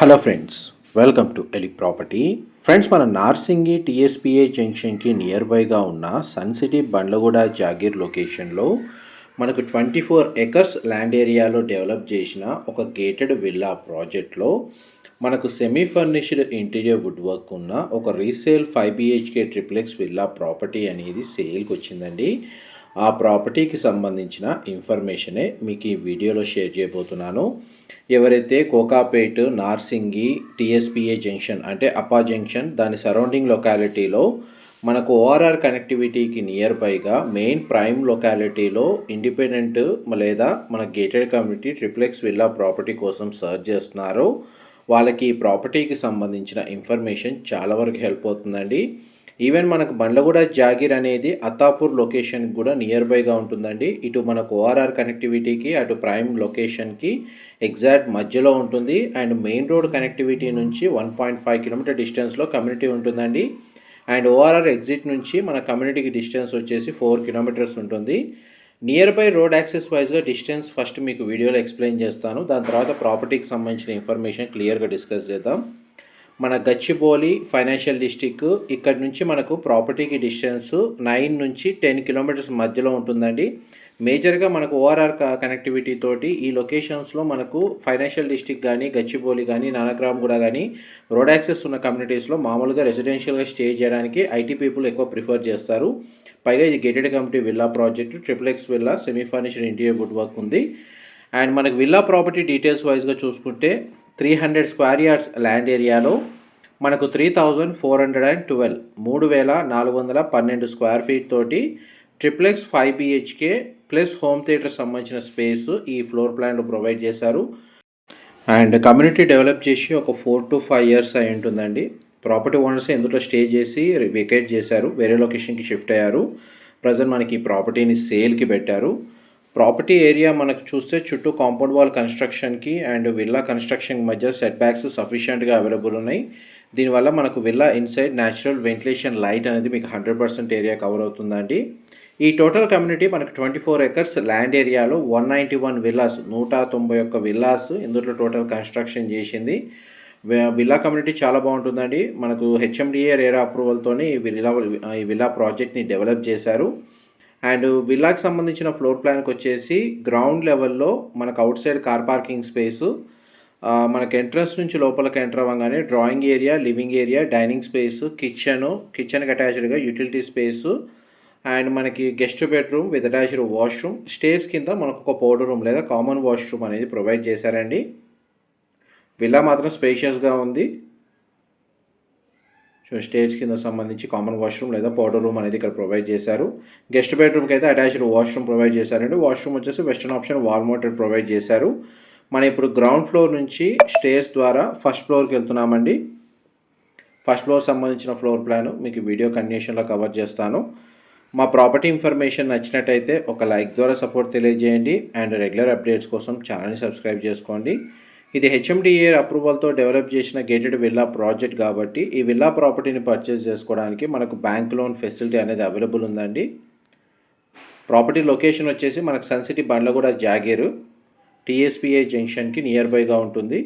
Hello friends welcome to ఎలి property friends మన Narsingi TSPA జంక్షన్కి నియర్ బైగా ఉన్న సన్ సిటీ బండ్లగూడ జాగీర్ లొకేషన్లో మనకు ట్వంటీ ఫోర్ ఎకర్స్ ల్యాండ్ ఏరియాలో డెవలప్ చేసిన ఒక గేటెడ్ విల్లా ప్రాజెక్ట్లో మనకు semi furnished interior wood work ఉన్న ఒక resale five BHK triplex villa property అనేది సేల్కి వచ్చిందండి. ఆ ప్రాపర్టీకి సంబంధించిన ఇన్ఫర్మేషనే మీకు ఈ వీడియోలో షేర్ చేయబోతున్నాను. ఎవరైతే కోకాపేట్ నార్సింగి టీఎస్పిఏ జంక్షన్ అంటే అపా జంక్షన్ దాని సరౌండింగ్ లొకాలిటీలో మనకు ఓఆర్ఆర్ కనెక్టివిటీకి నియర్ బైగా మెయిన్ ప్రైమ్ లొకాలిటీలో ఇండిపెండెంట్ లేదా మన gated community triplex villa property కోసం సర్చ్ చేస్తున్నారు. వాళ్ళకి ఈ ప్రాపర్టీకి సంబంధించిన ఇన్ఫర్మేషన్ చాలా వరకు హెల్ప్ అవుతుందండి. ఈవెన్ మనకు బండ్లగూడ జాగీర్ అనేది అత్తాపూర్ లొకేషన్కి కూడా నియర్ బైగా ఉంటుందండి. ఇటు మనకు ఓఆర్ఆర్ కనెక్టివిటీకి అటు ప్రైమ్ లొకేషన్కి ఎగ్జాక్ట్ మధ్యలో ఉంటుంది. అండ్ మెయిన్ రోడ్ కనెక్టివిటీ నుంచి వన్ పాయింట్ ఫైవ్ కిలోమీటర్ డిస్టెన్స్లో కమ్యూనిటీ ఉంటుందండి. అండ్ ఓఆర్ఆర్ ఎగ్జిట్ నుంచి మన కమ్యూనిటీకి డిస్టెన్స్ వచ్చేసి ఫోర్ కిలోమీటర్స్ ఉంటుంది. నియర్ బై రోడ్ యాక్సెస్ వైజ్గా డిస్టెన్స్ ఫస్ట్ మీకు వీడియోలో ఎక్స్ప్లెయిన్ చేస్తాను. దాని తర్వాత ప్రాపర్టీకి సంబంధించిన ఇన్ఫర్మేషన్ క్లియర్గా డిస్కస్ చేద్దాం. మన గచ్చిబౌలి ఫైనాన్షియల్ డిస్టిక్ ఇక్కడ నుంచి మనకు ప్రాపర్టీకి డిస్టెన్స్ నైన్ నుంచి టెన్ కిలోమీటర్స్ మధ్యలో ఉంటుందండి. మేజర్గా మనకు ఓఆర్ఆర్ కనెక్టివిటీ తోటి ఈ లొకేషన్స్లో మనకు ఫైనాన్షియల్ డిస్టిక్ కానీ గచ్చిబౌలి కానీ నానక్రామ్ కూడా కానీ రోడ్ యాక్సెస్ ఉన్న కమ్యూనిటీస్లో మామూలుగా రెసిడెన్షియల్గా స్టే చేయడానికి ఐటీ పీపుల్ ఎక్కువ ప్రిఫర్ చేస్తారు. పైగా ఇది gated committee villa project triplex villa semi furnished interior wood work ఉంది. అండ్ మనకు విల్లా ప్రాపర్టీ డీటెయిల్స్ వైజ్గా చూసుకుంటే three hundred square yards land ఏరియాలో మనకు three thousand four hundred and twelve మూడు వేల నాలుగు వందల పన్నెండు స్క్వేర్ ఫీట్ తోటి triplex five BHK plus home theatre సంబంధించిన స్పేస్ ఈ ఫ్లోర్ ప్లాన్లో ప్రొవైడ్ చేశారు. అండ్ కమ్యూనిటీ డెవలప్ చేసి ఒక ఫోర్ టు ఫైవ్ ఇయర్స్ అయి ఉంటుందండి. ప్రాపర్టీ ఓనర్స్ ఎందులో స్టే చేసి వెకేట్ చేశారు. వేరే లొకేషన్కి షిఫ్ట్ అయ్యారు. ప్రజెంట్ మనకి ఈ ప్రాపర్టీని సేల్కి పెట్టారు. ప్రాపర్టీ ఏరియా మనకు చూస్తే చుట్టూ కాంపౌండ్ వాల్ కన్స్ట్రక్షన్కి అండ్ విల్లా కన్స్ట్రక్షన్ మధ్య సెట్ బ్యాక్స్ సఫిషియెంట్గా అవైలబుల్ ఉన్నాయి. దీనివల్ల మనకు villa inside natural ventilation light అనేది మీకు హండ్రెడ్ పర్సెంట్ ఏరియా కవర్ అవుతుందండి. ఈ టోటల్ కమ్యూనిటీ మనకు ట్వంటీ ఫోర్ ఎకర్స్ ల్యాండ్ ఏరియాలో వన్ నైంటీ వన్ విల్లాస్ నూట తొంభై ఒక్క విల్లాస్ ఇందులో టోటల్ కన్స్ట్రక్షన్ చేసింది. విల్లా కమ్యూనిటీ చాలా బాగుంటుందండి. మనకు హెచ్ఎండిఏ రేరా అప్రూవల్తోనే ఈ విల్లా ఈ విల్లా ప్రాజెక్ట్ని డెవలప్ చేశారు. అండ్ విల్లాకి సంబంధించిన ఫ్లోర్ ప్లాన్కి వచ్చేసి గ్రౌండ్ లెవెల్లో మనకు outside car parking space మనకి ఎంట్రన్స్ నుంచి లోపలికి ఎంటర్ అవ్వగానే drawing area living area dining space kitchen కిచెన్కి అటాచ్డ్గా యూటిలిటీ స్పేసు అండ్ మనకి guest bedroom with attached washroom. Stairs కింద మనకు ఒక పౌడర్ రూమ్ లేదా కామన్ వాష్రూమ్ అనేది ప్రొవైడ్ చేశారండి. విల్లా మాత్రం స్పేషియస్గా ఉంది. స్టేజ్ కింద సంబంధించి కామన్ వాష్రూమ్ లేదా పౌడర్ రూమ్ అనేది ఇక్కడ ప్రొవైడ్ చేశారు. గెస్ట్ బెడ్రూమ్కి అయితే అటాచ్డ్ వాష్రూమ్ ప్రొవైడ్ చేశారండి. వాష్రూమ్ వచ్చేసి western option wall mounted provide చేశారు. మనం ఇప్పుడు గ్రౌండ్ ఫ్లోర్ నుంచి స్టేర్స్ ద్వారా ఫస్ట్ ఫ్లోర్కి వెళ్తున్నామండి. ఫస్ట్ ఫ్లోర్ సంబంధించిన ఫ్లోర్ ప్లాన్ మీకు వీడియో కండిషన్లో కవర్ చేస్తాను. మా ప్రాపర్టీ ఇన్ఫర్మేషన్ నచ్చినట్టయితే ఒక లైక్ ద్వారా సపోర్ట్ తెలియజేయండి. అండ్ రెగ్యులర్ అప్డేట్స్ కోసం ఛానల్ని సబ్స్క్రైబ్ చేసుకోండి. ఇది హెచ్ఎండిఏ అప్రూవల్తో డెవలప్ చేసిన గేటెడ్ విల్లా ప్రాజెక్ట్ కాబట్టి ఈ విల్లా ప్రాపర్టీని పర్చేస్ చేసుకోవడానికి మనకు బ్యాంక్ లోన్ ఫెసిలిటీ అనేది అవైలబుల్ ఉందండి. ప్రాపర్టీ లొకేషన్ వచ్చేసి మనకు Sun City Bandlaguda Jagir TSPI జంక్షన్కి near బైగా ఉంటుంది.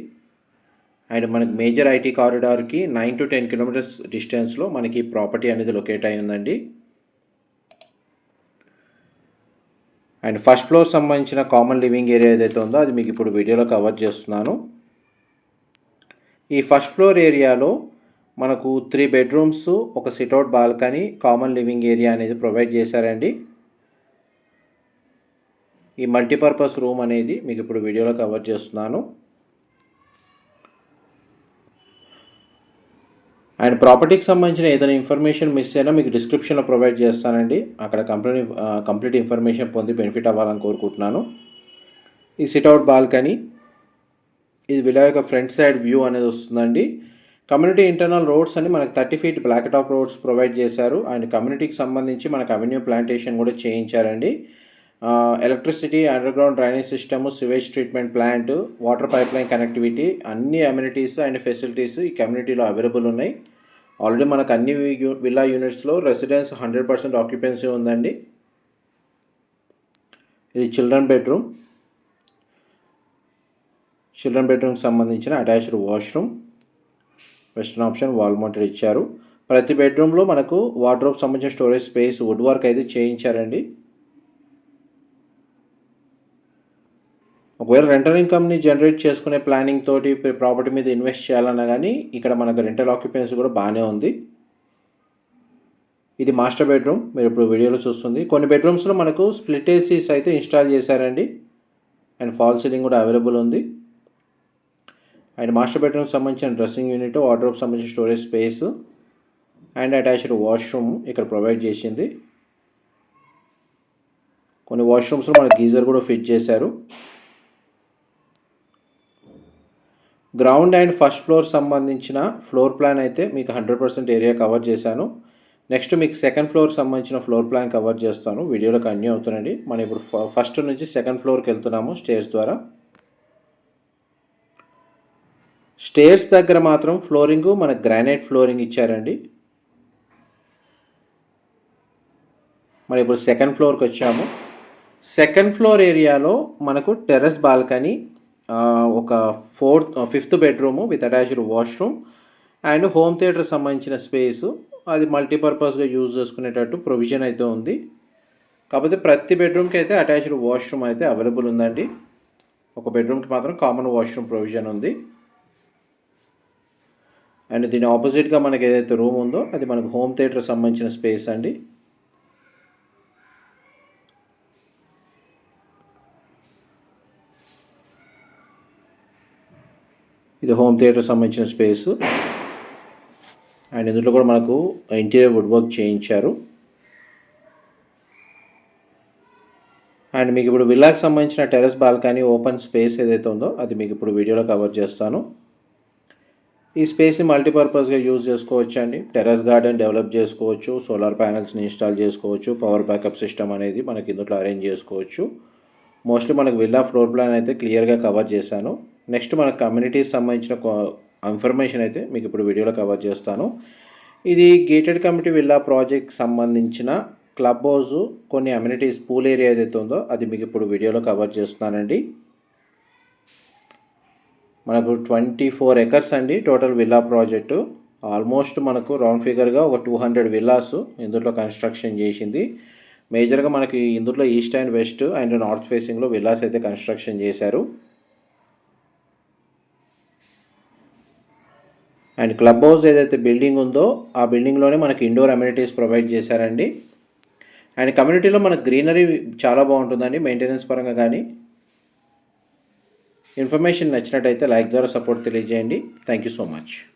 అండ్ మనకి మేజర్ ఐటీ కారిడార్కి నైన్ టు టెన్ కిలోమీటర్స్ డిస్టెన్స్లో మనకి ఈ ప్రాపర్టీ అనేది లొకేట్ అయి ఉందండి. అండ్ ఫస్ట్ ఫ్లోర్ సంబంధించిన కామన్ లివింగ్ ఏరియా ఏదైతే ఉందో అది మీకు ఇప్పుడు వీడియోలో కవర్ చేస్తున్నాను. ఈ ఫస్ట్ ఫ్లోర్ ఏరియాలో మనకు త్రీ బెడ్రూమ్స్ ఒక sit out balcony common living area అనేది ప్రొవైడ్ చేశారండి. ఈ మల్టీపర్పస్ రూమ్ అనేది మీకు ఇప్పుడు వీడియోలో కవర్ చేస్తున్నాను. అండ్ ప్రాపర్టీకి సంబంధించిన ఏదైనా ఇన్ఫర్మేషన్ మిస్ అయినా మీకు డిస్క్రిప్షన్లో ప్రొవైడ్ చేస్తానండి. అక్కడ కంప్లీట్ కంప్లీట్ ఇన్ఫర్మేషన్ పొంది బెనిఫిట్ అవ్వాలని కోరుకుంటున్నాను. ఈ సిట్అవుట్ బాల్కనీ ఇది విలా యొక్క ఫ్రంట్ సైడ్ వ్యూ అనేది వస్తుందండి. కమ్యూనిటీ ఇంటర్నల్ రోడ్స్ అని మనకు thirty feet black top roads provide చేశారు. అండ్ కమ్యూనిటీకి సంబంధించి మనకు అవెన్యూ ప్లాంటేషన్ కూడా చేయించారండి. Electricity underground drainage system sewage treatment plant water pipeline connectivity అన్ని అమ్యూనిటీస్ అండ్ ఫెసిలిటీస్ ఈ కమ్యూనిటీలో అవైలబుల్ ఉన్నాయి. ఆల్రెడీ మనకు అన్ని విల్లా యూనిట్స్లో రెసిడెన్స్ హండ్రెడ్ పర్సెంట్ ఆక్యుపెన్సీ ఉందండి. ఇది చిల్డ్రన్ బెడ్రూమ్ చిల్డ్రన్ బెడ్రూమ్కి సంబంధించిన attached washroom western option wall mounted ఇచ్చారు. ప్రతి బెడ్రూమ్లో మనకు వార్డ్రోబ్ సంబంధించిన స్టోరేజ్ స్పేస్ వుడ్ వర్క్ అయితే చేయించారండి. ఒకవేళ రెంటల్ ఇన్కమ్ని జనరేట్ చేసుకునే ప్లానింగ్ తోటి ప్రాపర్టీ మీద ఇన్వెస్ట్ చేయాలన్నా కానీ ఇక్కడ మనకు రెంటల్ ఆక్యుపెన్సీ కూడా బాగానే ఉంది. ఇది మాస్టర్ బెడ్రూమ్ మీరు ఇప్పుడు వీడియోలో చూస్తుంది. కొన్ని బెడ్రూమ్స్లో మనకు స్ప్లిట్ ఏసీస్ అయితే ఇన్స్టాల్ చేశారండి. అండ్ ఫాల్ సీలింగ్ కూడా అవైలబుల్ ఉంది. అండ్ మాస్టర్ బెడ్రూమ్కి సంబంధించిన డ్రెస్సింగ్ యూనిట్ వార్డ్రోబ్ సంబంధించిన storage space and attached washroom ఇక్కడ ప్రొవైడ్ చేసింది. కొన్ని వాష్రూమ్స్లో మనకి గీజర్ కూడా ఫిట్ చేశారు. గ్రౌండ్ అండ్ ఫస్ట్ ఫ్లోర్ సంబంధించిన ఫ్లోర్ ప్లాన్ అయితే మీకు హండ్రెడ్ పర్సెంట్ ఏరియా కవర్ చేశాను. నెక్స్ట్ మీకు సెకండ్ ఫ్లోర్ సంబంధించిన ఫ్లోర్ ప్లాన్ కవర్ చేస్తాను. వీడియోలో కన్యూ అవుతుందండి మనం ఇప్పుడు ఫస్ట్ నుంచి సెకండ్ ఫ్లోర్కి వెళ్తున్నాము స్టేర్స్ ద్వారా. స్టేర్స్ దగ్గర మాత్రం ఫ్లోరింగ్ మన గ్రానైట్ ఫ్లోరింగ్ ఇచ్చారండి. మరి ఇప్పుడు సెకండ్ ఫ్లోర్కి వచ్చాము. సెకండ్ ఫ్లోర్ ఏరియాలో మనకు టెర్రస్ బాల్కనీ ఒక fourth fifth bedroom with attached washroom and home theatre సంబంధించిన స్పేసు. అది మల్టీపర్పస్గా యూజ్ చేసుకునేటట్టు ప్రొవిజన్ అయితే ఉంది. కాకపోతే ప్రతి బెడ్రూమ్కి అయితే అటాచ్డ్ వాష్రూమ్ అయితే అవైలబుల్ ఉందండి. ఒక బెడ్రూమ్కి మాత్రం కామన్ వాష్రూమ్ ప్రొవిజన్ ఉంది. అండ్ దీని ఆపోజిట్గా మనకి ఏదైతే రూమ్ ఉందో అది మనకు హోమ్ థియేటర్ సంబంధించిన స్పేస్ అండి. ఇది హోమ్ థియేటర్ సంబంధించిన స్పేస్. అండ్ ఇందులో కూడా మనకు ఇంటీరియర్ వుడ్ వర్క్ చేయించారు. అండ్ మీకు ఇప్పుడు విల్లాకి సంబంధించిన టెరెస్ బాల్కనీ ఓపెన్ స్పేస్ ఏదైతే ఉందో అది మీకు ఇప్పుడు వీడియోలో కవర్ చేస్తాను. ఈ స్పేస్ని మల్టీపర్పస్గా యూజ్ చేసుకోవచ్చు అండి టెరెస్ గార్డెన్ డెవలప్ చేసుకోవచ్చు సోలార్ ప్యానల్స్ని ఇన్స్టాల్ చేసుకోవచ్చు పవర్ బ్యాకప్ సిస్టమ్ అనేది మనకి ఇందులో అరేంజ్ చేసుకోవచ్చు. మోస్ట్లీ మనకు విల్లా ఫ్లోర్ ప్లాన్ అయితే క్లియర్గా కవర్ చేశాను. నెక్స్ట్ మన కమ్యూనిటీకి సంబంధించిన ఇన్ఫర్మేషన్ అయితే మీకు ఇప్పుడు వీడియోలో కవర్ చేస్తాను. ఇది గేటెడ్ కమిటీ విల్లా ప్రాజెక్ట్ సంబంధించిన క్లబ్ హౌస్ కొన్ని అమ్యూనిటీస్ పూల్ ఏరియా ఏదైతే ఉందో అది మీకు ఇప్పుడు వీడియోలో కవర్ చేస్తున్నానండి. మనకు ట్వంటీ ఫోర్ ఎకర్స్ అండి టోటల్ విల్లా ప్రాజెక్టు ఆల్మోస్ట్ మనకు రౌండ్ ఫిగర్గా ఒక టూ హండ్రెడ్ విల్లాస్ ఇందులో కన్స్ట్రక్షన్ చేసింది. మేజర్గా మనకి ఇందులో east and west and north ఫేసింగ్లో విల్లాస్ అయితే కన్స్ట్రక్షన్ చేశారు. అండ్ క్లబ్ హౌస్ ఏదైతే బిల్డింగ్ ఉందో ఆ బిల్డింగ్లోనే మనకి ఇండోర్ అమ్యూనిటీస్ ప్రొవైడ్ చేశారండి. అండ్ కమ్యూనిటీలో మనకు గ్రీనరీ చాలా బాగుంటుందండి మెయింటెనెన్స్ పరంగా కానీ. ఇన్ఫర్మేషన్ నచ్చినట్టయితే లైక్ ద్వారా సపోర్ట్ తెలియజేయండి. Thank you so much.